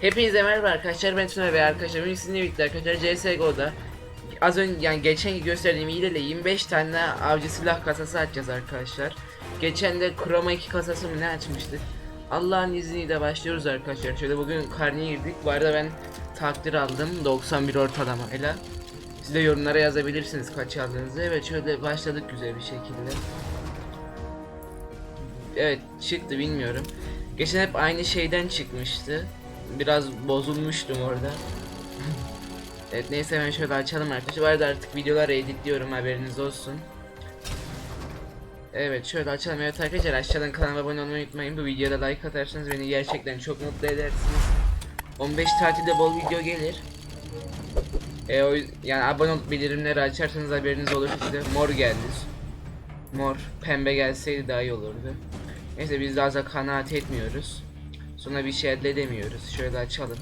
Hepinize merhaba arkadaşlar ben Tuna ve arkadaşlar bugün sizinle birlikte arkadaşlar CSGO'da Az önce yani geçen gösterdiğim hileyle 25 tane avcı silah kasası açacağız arkadaşlar. Geçen de Chroma 2 kasası mı ne açmıştık Allah'ın izniyle başlıyoruz arkadaşlar. Şöyle bugün karniye girdik. Bu arada ben takdir aldım. 91 ortalama ile. Siz de yorumlara yazabilirsiniz kaç aldığınızı. Evet şöyle başladık güzel bir şekilde. Evet çıktı bilmiyorum. Geçen hep aynı şeyden çıkmıştı. Biraz bozulmuştum orada. evet neyse hemen şöyle açalım arkadaşlar. Bu artık videoları editliyorum haberiniz olsun. Evet şöyle açalım evet arkadaşlar aşağıdan kanalıma abone olmayı unutmayın. Bu videoda like atarsanız beni gerçekten çok mutlu edersiniz. 15 tatilde bol video gelir. E, o, yani abone olup bildirimleri açarsanız haberiniz olur size. Mor geldi. Mor, pembe gelseydi daha iyi olurdu. Neyse biz daha fazla kanaat etmiyoruz. Sonra bir şey elde edemiyoruz. Şöyle açalım.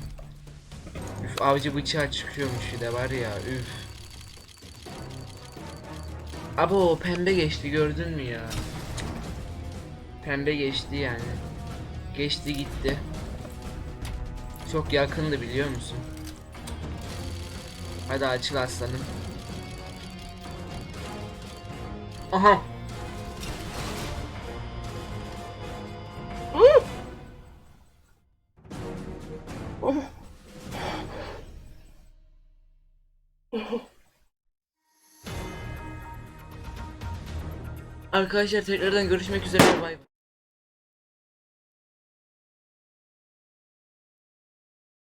Üf avcı bıçağı çıkıyormuş bir de var ya üf. Abo pembe geçti gördün mü ya? Pembe geçti yani. Geçti gitti. Çok yakındı biliyor musun? Hadi açıl aslanım. Aha. Arkadaşlar tekrardan görüşmek üzere bay bay.